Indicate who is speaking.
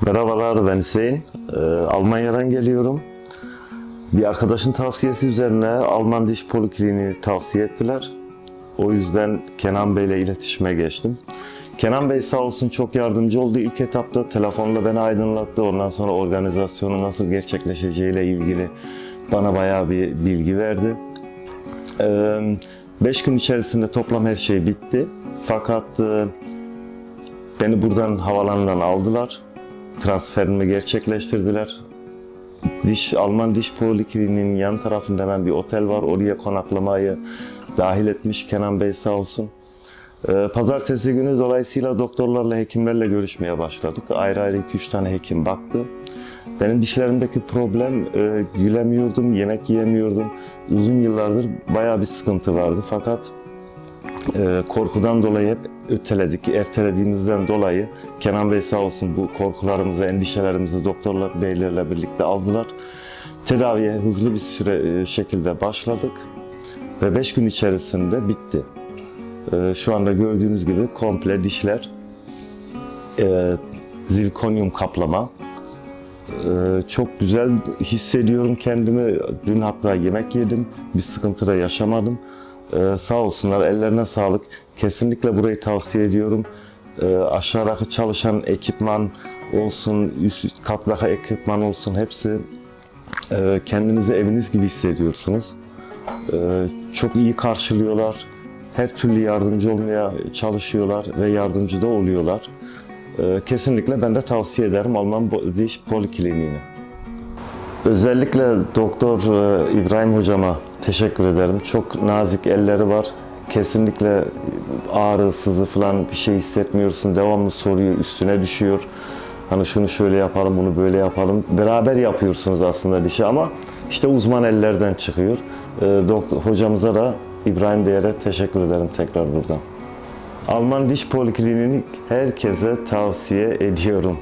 Speaker 1: Merhabalar ben Hüseyin. Ee, Almanya'dan geliyorum. Bir arkadaşın tavsiyesi üzerine Alman Diş Polikliniği tavsiye ettiler. O yüzden Kenan Bey ile iletişime geçtim. Kenan Bey sağ olsun çok yardımcı oldu. İlk etapta telefonla beni aydınlattı. Ondan sonra organizasyonu nasıl gerçekleşeceğiyle ilgili bana bayağı bir bilgi verdi. 5 gün içerisinde toplam her şey bitti. Fakat e, beni buradan havalandan aldılar. Transferimi gerçekleştirdiler. Diş Alman Diş Polikliniğinin yan tarafında hemen bir otel var. Oraya konaklamayı dahil etmiş Kenan Bey sağ olsun. Ee, Pazartesi günü dolayısıyla doktorlarla, hekimlerle görüşmeye başladık. Ayrı ayrı 2-3 tane hekim baktı. Benim dişlerimdeki problem e, gülemiyordum, yemek yiyemiyordum. Uzun yıllardır bayağı bir sıkıntı vardı. Fakat korkudan dolayı hep öteledik, ertelediğimizden dolayı Kenan Bey sağ olsun bu korkularımızı, endişelerimizi doktorlar beylerle birlikte aldılar. Tedaviye hızlı bir süre e, şekilde başladık ve 5 gün içerisinde bitti. E, şu anda gördüğünüz gibi komple dişler e, zirkonyum kaplama. E, çok güzel hissediyorum kendimi. Dün hatta yemek yedim. Bir sıkıntı da yaşamadım. E, sağ olsunlar, ellerine sağlık. Kesinlikle burayı tavsiye ediyorum. E, aşağıdaki çalışan ekipman olsun, üst kattaki ekipman olsun hepsi e, kendinizi eviniz gibi hissediyorsunuz. E, çok iyi karşılıyorlar. Her türlü yardımcı olmaya çalışıyorlar ve yardımcı da oluyorlar. E, kesinlikle ben de tavsiye ederim Alman Diş Polikliniğini. Özellikle Doktor e, İbrahim hocama teşekkür ederim. Çok nazik elleri var. Kesinlikle ağrı, sızı falan bir şey hissetmiyorsun. Devamlı soruyor, üstüne düşüyor. Hani şunu şöyle yapalım, bunu böyle yapalım. Beraber yapıyorsunuz aslında dişi ama işte uzman ellerden çıkıyor. E, Doktor hocamıza da İbrahim Bey'e teşekkür ederim tekrar buradan. Alman Diş Polikliniğini herkese tavsiye ediyorum.